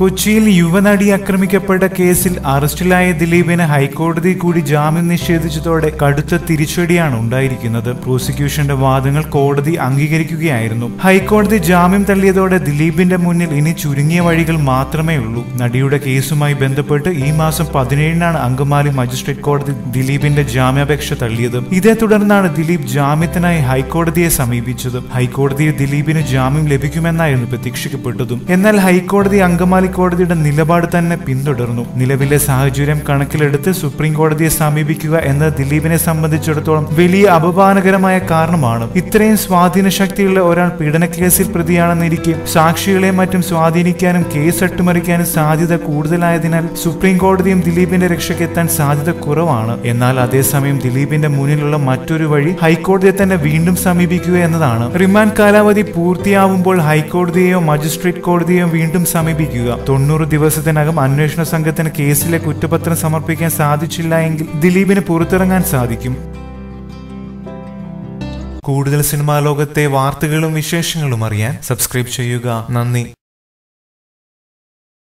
കൊച്ചിയിൽ യുവനടി ആക്രമിക്കപ്പെട്ട കേസിൽ അറസ്റ്റിലായ ദിലീപിന് ഹൈക്കോടതി കൂടി ജാമ്യം നിഷേധിച്ചതോടെ കടുത്ത തിരിച്ചടിയാണ് ഉണ്ടായിരിക്കുന്നത്. പ്രോസിക്യൂഷന്റെ വാദങ്ങൾ കോടതി അംഗീകരിക്കുകയായിരുന്നു. ഹൈക്കോടതി ജാമ്യം തള്ളിയതോടെ ദിലീപിന്റെ മുന്നിൽ ഇനി ചുരുങ്ങിയ വഴികൾ മാത്രമേ ഉള്ളൂ. നടിയുടെ കേസുമായി ബന്ധപ്പെട്ട് ഈ മാസം പതിനേഴിനാണ് അങ്കമാലി മജിസ്ട്രേറ്റ് കോടതി ദിലീപിന്റെ ജാമ്യാപേക്ഷ തള്ളിയത്. ഇതേ തുടർന്നാണ് ദിലീപ് ജാമ്യത്തിനായി ഹൈക്കോടതിയെ സമീപിച്ചത്. ഹൈക്കോടതിയിൽ ദിലീപിന് ജാമ്യം ലഭിക്കുമെന്നായിരുന്നു പ്രതീക്ഷിക്കപ്പെട്ടതും. എന്നാൽ ഹൈക്കോടതി അങ്കമാലി കോടതിയുടെ നിലപാട് തന്നെ പിന്തുടർന്നു. നിലവിലെ സാഹചര്യം കണക്കിലെടുത്ത് സുപ്രീം കോടതിയെ സമീപിക്കുക എന്നത് ദിലീപിനെ സംബന്ധിച്ചിടത്തോളം വലിയ അപമാനകരമായ കാരണമാണ്. ഇത്രയും സ്വാധീന ശക്തിയുള്ള ഒരാൾ പീഡനക്കേസിൽ പ്രതിയാണെന്നിരിക്കെ സാക്ഷികളെ മറ്റും സ്വാധീനിക്കാനും കേസ് അട്ടിമറിക്കാനും സാധ്യത കൂടുതലായതിനാൽ സുപ്രീം കോടതിയും ദിലീപിന്റെ രക്ഷയ്ക്ക് എത്താൻ സാധ്യത കുറവാണ്. എന്നാൽ അതേസമയം ദിലീപിന്റെ മുന്നിലുള്ള മറ്റൊരു വഴി ഹൈക്കോടതിയെ തന്നെ വീണ്ടും സമീപിക്കുക എന്നതാണ്. റിമാൻഡ് കാലാവധി പൂർത്തിയാവുമ്പോൾ ഹൈക്കോടതിയെയോ മജിസ്ട്രേറ്റ് കോടതിയെയോ വീണ്ടും സമീപിക്കുക. തൊണ്ണൂറ് ദിവസത്തിനകം അന്വേഷണ സംഘത്തിന് കേസിലെ കുറ്റപത്രം സമർപ്പിക്കാൻ സാധിച്ചില്ല എങ്കിൽ ദിലീപിന് പുറത്തിറങ്ങാൻ സാധിക്കും. കൂടുതൽ സിനിമാ ലോകത്തെ വാർത്തകളും വിശേഷങ്ങളും അറിയാൻ സബ്സ്ക്രൈബ് ചെയ്യുക. നന്ദി.